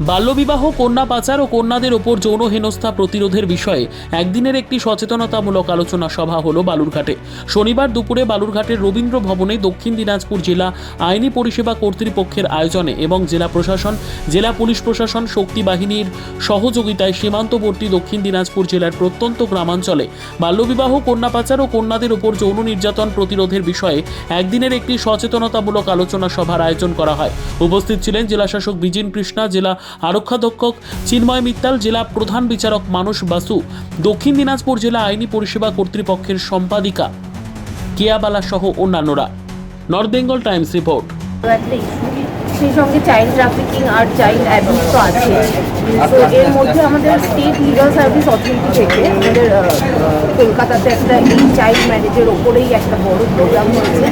বাল্যবিবাহ, কন্যা পাচার ও কন্যাদের ওপর যৌন হেনস্থা প্রতিরোধের বিষয়ে একদিনের একটি সচেতনতামূলক আলোচনা সভা হলো বালুরঘাটে। শনিবার দুপুরে বালুরঘাটের রবীন্দ্র ভবনে দক্ষিণ দিনাজপুর জেলা আইনি পরিষেবা কর্তৃপক্ষের আয়োজনে এবং জেলা প্রশাসন, জেলা পুলিশ প্রশাসন, শক্তি বাহিনীর সহযোগিতায় সীমান্তবর্তী দক্ষিণ দিনাজপুর জেলার প্রত্যন্ত গ্রামাঞ্চলে বাল্যবিবাহ, কন্যা পাচার ও কন্যাদের ওপর যৌন নির্যাতন প্রতিরোধের বিষয়ে একদিনের একটি সচেতনতামূলক আলোচনা সভার আয়োজন করা হয়। উপস্থিত ছিলেন জেলাশাসক বিজিন কৃষ্ণা, জেলা আরক্ষাধ্যক্ষক চিন্ময় মিত্তাল, জেলা প্রধান বিচারক মানুষ বাসু, দক্ষিণ দিনাজপুর জেলা আইনি পরিষেবা কর্তৃপক্ষের সম্পাদিকা কেয়াবালা সহ অন্যান্যরা। North Bengal Times report. সেই সঙ্গে চাইল্ড ট্রাফিকিং আর চাইল্ড অ্যাবিউজ তো আছে। তো এর মধ্যে আমাদের স্টেট লিগাল সার্ভিস অথরিটি থেকে আমাদের কলকাতাতে একটা এই চাইল্ড ম্যারেজের ওপরেই একটা বড় প্রোগ্রাম হয়েছে।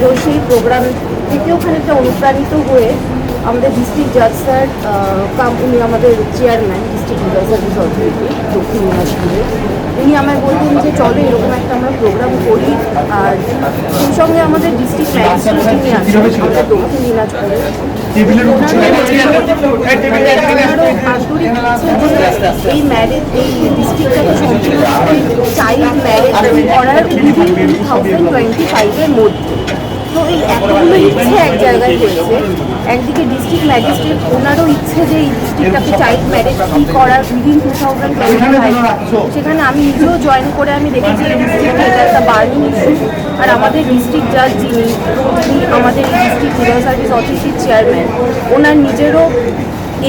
তো সেই প্রোগ্রাম থেকেও খানিকটা অনুপ্রাণিত হয়ে আমাদের ডিস্ট্রিক্ট জাজ স্যার কাম উনি আমাদের chairman district legal service authority দক্ষিণ দিনাজপুরে। উনি আমায় বললেন যে চলো এরকম একটা আমরা প্রোগ্রাম করি। আর সেই সঙ্গে আমাদের ডিস্ট্রিক্ট ম্যাজিস্ট্রেট যিনি আছেন আমাদের দক্ষিণ দিনাজপুরে এই ম্যারেজ এই ডিস্ট্রিক্টটাকে সম্পূর্ণ চাইল্ড ম্যারেজ করার টু থাউজেন্ড টোয়েন্টি ফাইভের মধ্যে। তো এই এতগুলো ইচ্ছে এক জায়গায় হয়েছে। একদিকে ডিস্ট্রিক্ট ম্যাজিস্ট্রেট ওনারও ইচ্ছে যে এই ডিস্ট্রিক্টটাকে চাইল্ড ম্যারেজ ফ্রি করার উইদিন টু থাউজেন্ড সেখানে আমি নিজেও জয়েন করে আমি দেখেছি এই ডিস্ট্রিক্টে এটা একটা বার্নিং ইস্যু আর আমাদের ডিস্ট্রিক্ট জাজ যিনি যিনি আমাদের ডিস্ট্রিক্ট লিগাল সার্ভিস অথরিটির চেয়ারম্যান ওনার নিজেরও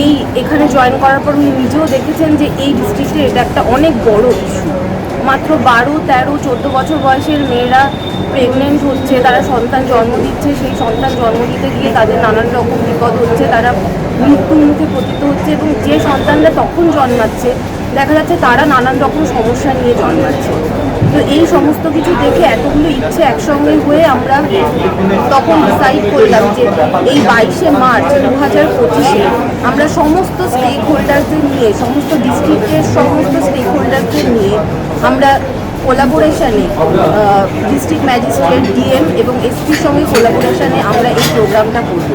এই এখানে জয়েন করার পর উনি নিজেও দেখেছেন যে এই ডিস্ট্রিক্টে এটা একটা অনেক বড় ইস্যু মাত্র বারো তেরো চোদ্দ বছর বয়সের মেয়েরা প্রেগনেন্ট হচ্ছে, তারা সন্তান জন্ম দিচ্ছে, সেই সন্তান জন্ম দিতে গিয়ে তাদের নানান রকম বিপদ হচ্ছে, তারা মৃত্যুর মুখে পতিত হচ্ছে এবং যে সন্তানরা তখন জন্মাচ্ছে, দেখা যাচ্ছে তারা নানান রকম সমস্যা নিয়ে জন্মাচ্ছে। তো এই সমস্ত কিছু দেখে এতগুলো ইচ্ছে একসঙ্গে হয়ে আমরা তখন ডিসাইড করলাম যে এই বাইশে মার্চ দু হাজার পঁচিশে আমরা সমস্ত স্টেক হোল্ডারদের নিয়ে, সমস্ত ডিস্ট্রিক্টের সমস্ত স্টেক হোল্ডারদের নিয়ে আমরা কোলাবোরেশনে ডিস্ট্রিক্ট ম্যাজিস্ট্রেট ডিএম এবং এসপির সঙ্গে কোলাবোরেশনে আমরা এই প্রোগ্রামটা করব।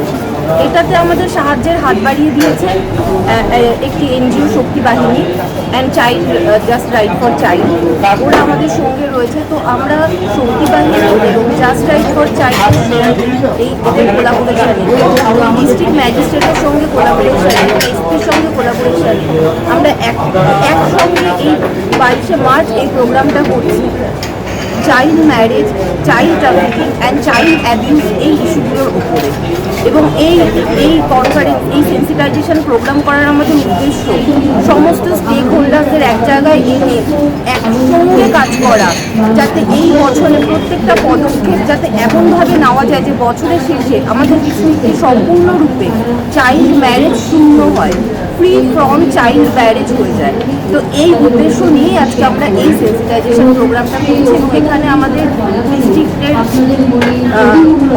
এটাতে আমাদের সাহায্যের হাত বাড়িয়ে দিয়েছে একটি NGO Shakti Bahini and child just right for child ওরা আমাদের সঙ্গে রয়েছে, তো আমরা শক্তি বাহিনী জাস্ট ফর চাইল্ড এই এদের কোলাবোরেশনে ডিস্ট্রিক্ট ম্যাজিস্ট্রেটের সঙ্গে কোলাবোরেশনে এসপির সঙ্গে কোলাবোরেশনে আমরা এক একসঙ্গে এই বাইশে মার্চ এই প্রোগ্রামটা করছি। Child marriage child trafficking and child abuse এই ইস্যুগুলোর উপরে। এবং এই এই কনফারেন্স এই সেন্সিটাইজেশন প্রোগ্রাম করার আমাদের উদ্দেশ্য সমস্ত স্টেক হোল্ডারদের এক জায়গায় এনে একসঙ্গে কাজ করা, যাতে এই বছরে প্রত্যেকটা পদক্ষেপ যাতে এমনভাবে নেওয়া যায় যে বছরের শেষে আমাদের সম্পূর্ণরূপে চাইল্ড ম্যারেজ শূন্য হয়। ফ্রি ফ্রম চাইল্ড ম্যারেজ হয়ে যায়। তো এই উদ্দেশ্য নিয়েই আজকে আমরা এই সেন্সিটাইজেশন প্রোগ্রামটা করছি এবং এখানে আমাদের ডিস্ট্রিক্টের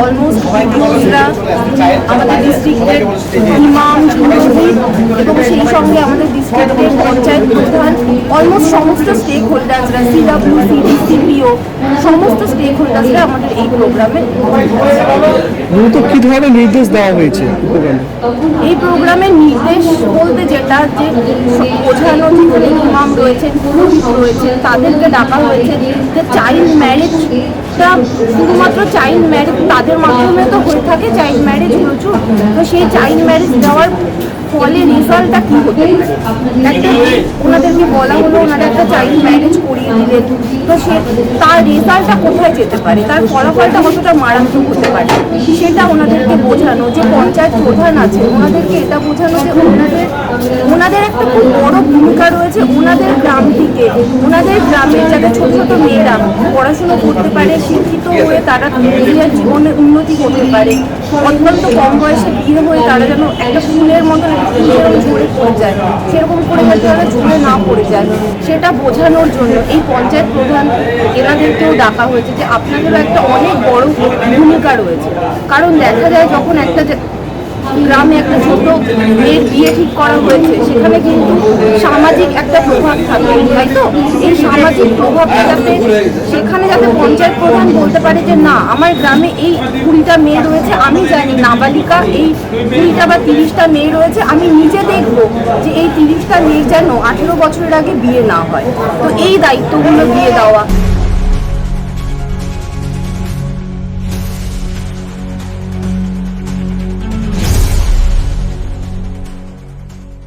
অলমোস্ট ভিডিওসরা আমাদের ডিস্ট্রিক্টের ইমাম পুরোহিত এবং সেই সঙ্গে আমাদের ডিস্ট্রিক্টের পঞ্চায়েত প্রধান অলমোস্ট সমস্ত স্টেক হোল্ডার্সরা সিডাব্লিউ সিডি সিপিও সমস্ত স্টেক হোল্ডার্সরা আমাদের এই প্রোগ্রামে মূলত কি ধরনের নির্দেশ দেওয়া হয়েছে? এই প্রোগ্রামের নির্দেশ বলতে যেটা যে বোঝানো যে যেখানে ইমাম রয়েছেন পুরুষ রয়েছেন তাদেরকে ডাকা হয়েছে, যে চাইল্ড ম্যারেজটা শুধুমাত্র চাইল্ড ম্যারেজ তাদের মাধ্যমে তো হয়ে থাকে চাইল্ড ম্যারেজ প্রচুর। তো সেই চাইল্ড ম্যারেজ দেওয়ার ফলে রেজাল্টটা কী হতে একটা, ওনাদেরকে বলা হলো, ওনারা একটা চাইল্ড ম্যারেজ করিয়ে দিলেন। তো সে, তার রেজাল্টটা কোথায় যেতে পারে? তার ফলাফলটা কতটা মারাত্মক হতে পারে? সেটা ওনাদেরকে বোঝানো, যে পঞ্চায়েত প্রধান আছে, ওনাদেরকে এটা বোঝানো যে ওনাদের ওনাদের একটা খুব বড় ভূমিকা রয়েছে ওনাদের গ্রাম থেকে। ওনাদের গ্রামের যাতে ছোট ছোট মেয়েরা পড়াশুনো করতে পারে, শিক্ষিত হয়ে তারা নিজের জীবনে উন্নতি করতে পারে, অত্যন্ত কম বয়সে বিয়ে হয়ে তারা যেন একটা ফুলের মতন যায় সেরকম করে যাতে তারা ঝরে না পড়ে যায় সেটা বোঝানোর জন্য এই পঞ্চায়েত প্রধান এনাদেরকেও ডাকা হয়েছে যে আপনাদেরও একটা অনেক বড় ভূমিকা রয়েছে। কারণ দেখা যায় যখন একটা গ্রামে একটা ছোট মেয়ের বিয়ে ঠিক করা হয়েছে, সেখানে কিন্তু সামাজিক একটা প্রভাব থাকে, তাই তো? এই সামাজিক প্রভাবটা যাতে সেখানে যাতে পঞ্চায়েত প্রধান বলতে পারে যে, না, আমার গ্রামে এই কুড়িটা মেয়ে রয়েছে, আমি জানি নাবালিকা, এই কুড়িটা বা তিরিশটা মেয়ে রয়েছে, আমি নিজে দেখব যে এই তিরিশটা মেয়ে যেন আঠেরো বছরের আগে বিয়ে না হয়। তো এই দায়িত্বগুলো দিয়ে দেওয়া